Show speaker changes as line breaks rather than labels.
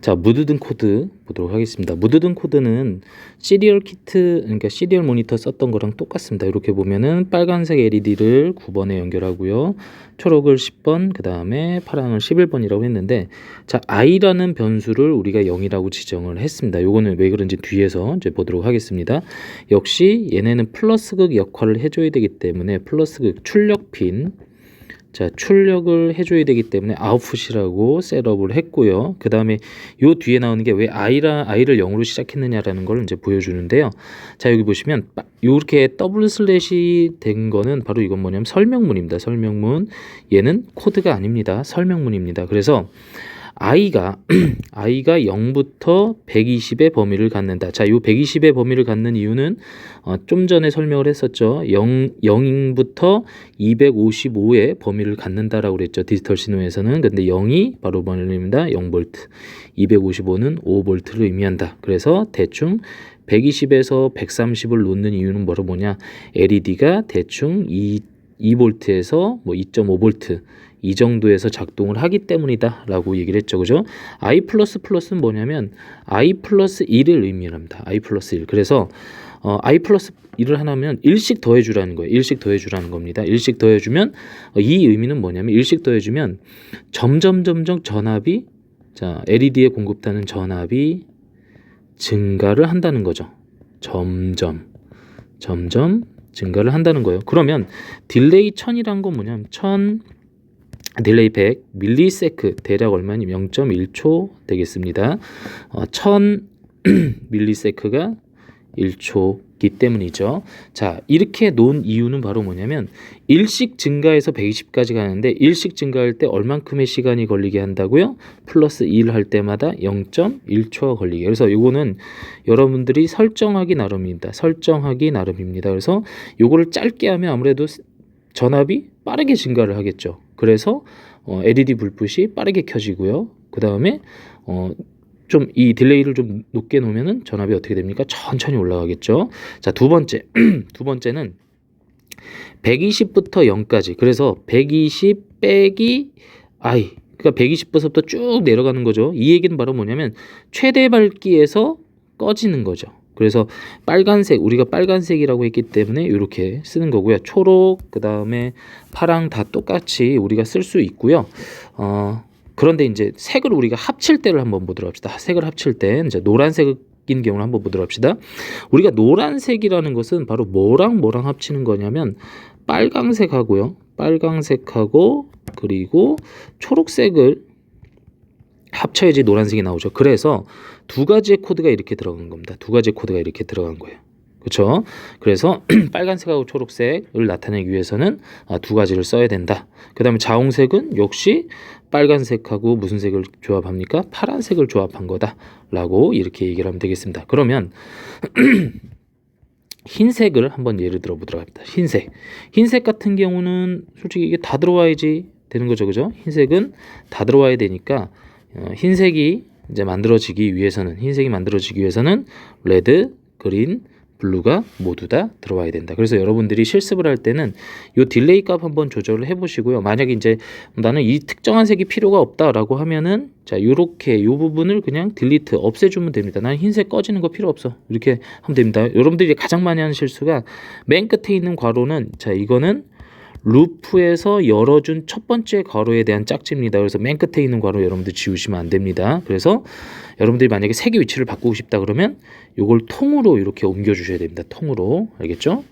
자, 무드등 코드 보도록 하겠습니다. 무드등 코드는 시리얼 키트, 그러니까 시리얼 모니터 썼던 거랑 똑같습니다. 이렇게 보면은 빨간색 LED를 9번에 연결하고요. 초록을 10번, 그 다음에 파랑을 11번이라고 했는데, 자, i라는 변수를 우리가 0이라고 지정을 했습니다. 요거는 왜 그런지 뒤에서 이제 보도록 하겠습니다. 역시 얘네는 플러스극 역할을 해줘야 되기 때문에 플러스극 출력 핀, 자, 출력을 해줘야 되기 때문에 아웃풋이라고 셋업을 했고요. 그 다음에 요 뒤에 나오는 게 왜 i라 i를 0으로 시작했느냐라는 걸 이제 보여주는데요. 자, 여기 보시면 빠- 요렇게 더블 슬래시 된 거는 바로 이건 뭐냐면 설명문입니다. 설명문. 얘는 코드가 아닙니다. 설명문입니다. 그래서 i가 i가 0부터 120의 범위를 갖는다. 자, 요 120의 범위를 갖는 이유는 어, 좀 전에 설명을 했었죠. 0 0부터 255의 범위를 갖는다라고 그랬죠. 디지털 신호에서는. 근데 0이 바로 뭐입니다. 0V. 255는 5V를 의미한다. 그래서 대충 120에서 130을 놓는 이유는 뭐로 뭐냐? LED가 대충 2 2V에서 뭐 2.5V 이 정도에서 작동을 하기 때문이다라고 얘기를 했죠. 그죠? i 플러스 플러스는 뭐냐면 i 플러스 1을 의미합니다. i 플러스 1. 그래서 어, i 플러스 1을 하나면 1씩 더해 주라는 거예요. 1씩 더해 주라는 겁니다. 1씩 더해 주면 어, 이 의미는 뭐냐면 1씩 더해 주면 점점 점점 전압이 자 LED에 공급되는 전압이 증가를 한다는 거죠. 점점 점점 증가를 한다는 거예요. 그러면 딜레이 1000이란 건 뭐냐면 1000 딜레이 100 밀리세크 대략 얼마냐면 0.1초 되겠습니다. 어, 1000 밀리세크가 1초기 때문이죠. 자, 이렇게 놓은 이유는 바로 뭐냐면 일식 증가해서 120까지 가는데 일식 증가할 때 얼만큼의 시간이 걸리게 한다고요? 플러스 1 할 때마다 0.1초가 걸리게. 그래서 요거는 여러분들이 설정하기 나름입니다. 설정하기 나름입니다. 그래서 요거를 짧게 하면 아무래도 전압이 빠르게 증가를 하겠죠. 그래서 어, LED 불빛이 빠르게 켜지고요. 그 다음에 어, 좀 이 딜레이를 좀 높게 놓으면은 전압이 어떻게 됩니까? 천천히 올라가겠죠. 자, 두 번째. 두 번째는 120부터 0까지. 그래서 120 빼기 i. 그러니까 120부터 쭉 내려가는 거죠. 이 얘기는 바로 뭐냐면 최대 밝기에서 꺼지는 거죠. 그래서 빨간색 우리가 빨간색이라고 했기 때문에 이렇게 쓰는 거고요. 초록 그다음에 파랑 다 똑같이 우리가 쓸 수 있고요. 어 그런데 이제 색을 우리가 합칠 때를 한번 보도록 합시다. 색을 합칠 때 이제 노란색인 경우를 한번 보도록 합시다. 우리가 노란색이라는 것은 바로 뭐랑 뭐랑 합치는 거냐면 빨강색하고요. 빨강색하고 그리고 초록색을 합쳐야지 노란색이 나오죠. 그래서 두 가지의 코드가 이렇게 들어간 겁니다. 두 가지의 코드가 이렇게 들어간 거예요. 그렇죠? 그래서 빨간색하고 초록색을 나타내기 위해서는 아, 두 가지를 써야 된다. 그 다음에 자홍색은 역시 빨간색하고 무슨 색을 조합합니까? 파란색을 조합한 거다 라고 이렇게 얘기를 하면 되겠습니다. 그러면 흰색을 한번 예를 들어 보도록 합니다. 흰색. 흰색 같은 경우는 솔직히 이게 다 들어와야지 되는 거죠. 그죠? 흰색은 다 들어와야 되니까 어, 흰색이 이제 만들어지기 위해서는 흰색이 만들어지기 위해서는 레드, 그린, 블루가 모두 다 들어와야 된다. 그래서 여러분들이 실습을 할 때는 요 딜레이 값 한번 조절을 해 보시고요. 만약에 이제 나는 이 특정한 색이 필요가 없다라고 하면은 자, 요렇게 요 부분을 그냥 딜리트 없애 주면 됩니다. 난 흰색 꺼지는 거 필요 없어. 이렇게 하면 됩니다. 여러분들이 가장 많이 하는 실수가 맨 끝에 있는 괄호는 자, 이거는 루프에서 열어준 첫 번째 괄호에 대한 짝지입니다. 그래서 맨 끝에 있는 괄호 여러분들 지우시면 안 됩니다. 그래서 여러분들이 만약에 색의 위치를 바꾸고 싶다 그러면 요걸 통으로 이렇게 옮겨 주셔야 됩니다. 통으로 알겠죠?